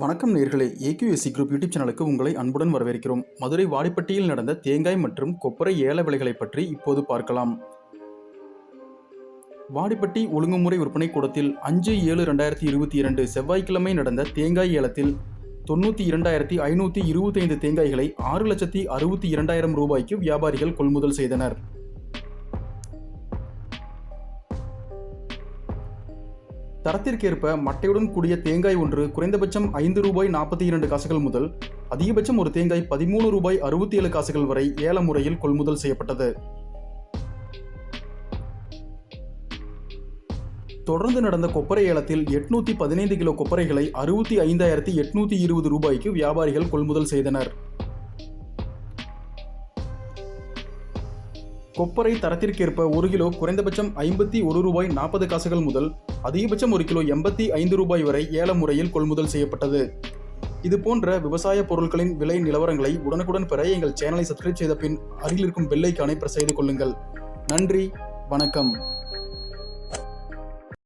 வணக்கம் நேர்களே. AQSC group YouTube சேனலுக்கு உங்களை அன்புடன் வரவேற்கிறோம். மதுரை வாடிப்பட்டியில் நடந்த தேங்காய் மற்றும் கொப்பரை ஏல விலைகளை பற்றி இப்போது பார்க்கலாம். வாடிப்பட்டி ஒழுங்குமுறை விற்பனை கூடத்தில் அஞ்சு ஏழு ரெண்டாயிரத்தி இருபத்தி இரண்டு செவ்வாய்க்கிழமை நடந்த தேங்காய் ஏலத்தில் தொண்ணூற்றி இரண்டாயிரத்தி ஐநூற்றி இருபத்தைந்து தேங்காய்களை ஆறு லட்சத்தி அறுபத்தி இரண்டாயிரம் ரூபாய்க்கு வியாபாரிகள் கொள்முதல் செய்தனர். தரத்திற்கேற்ப மட்டையுடன் கூடிய தேங்காய் ஒன்று குறைந்தபட்சம் ஐந்து ரூபாய் நாற்பத்தி இரண்டு காசுகள் முதல் அதிகபட்சம் ஒரு தேங்காய் பதிமூணு ரூபாய் அறுபத்தி ஏழு காசுகள் வரை ஏல முறையில் கொள்முதல் செய்யப்பட்டது. தொடர்ந்து நடந்த கொப்பரை ஏலத்தில் எட்நூத்தி பதினைந்து கிலோ கொப்பரைகளை அறுபத்தி ஐந்தாயிரத்தி எட்நூத்தி இருபது ரூபாய்க்கு வியாபாரிகள் கொள்முதல் செய்தனர். கொப்பரை தரத்திற்கேற்ப ஒரு கிலோ குறைந்தபட்சம் ஐம்பத்தி ஒரு ரூபாய் நாற்பது காசுகள் முதல் அதிகபட்சம் ஒரு கிலோ எண்பத்தி ஐந்து ரூபாய் வரை ஏல முறையில் கொள்முதல் செய்யப்பட்டது. இது போன்ற விவசாய பொருட்களின் விலை நிலவரங்களை உடனுக்குடன் பெற எங்கள் சேனலை சப்ஸ்கிரைப் செய்த பின் அருகில் இருக்கும் பெல்லைக்கானை பிரஸ் செய்து கொள்ளுங்கள். நன்றி வணக்கம்.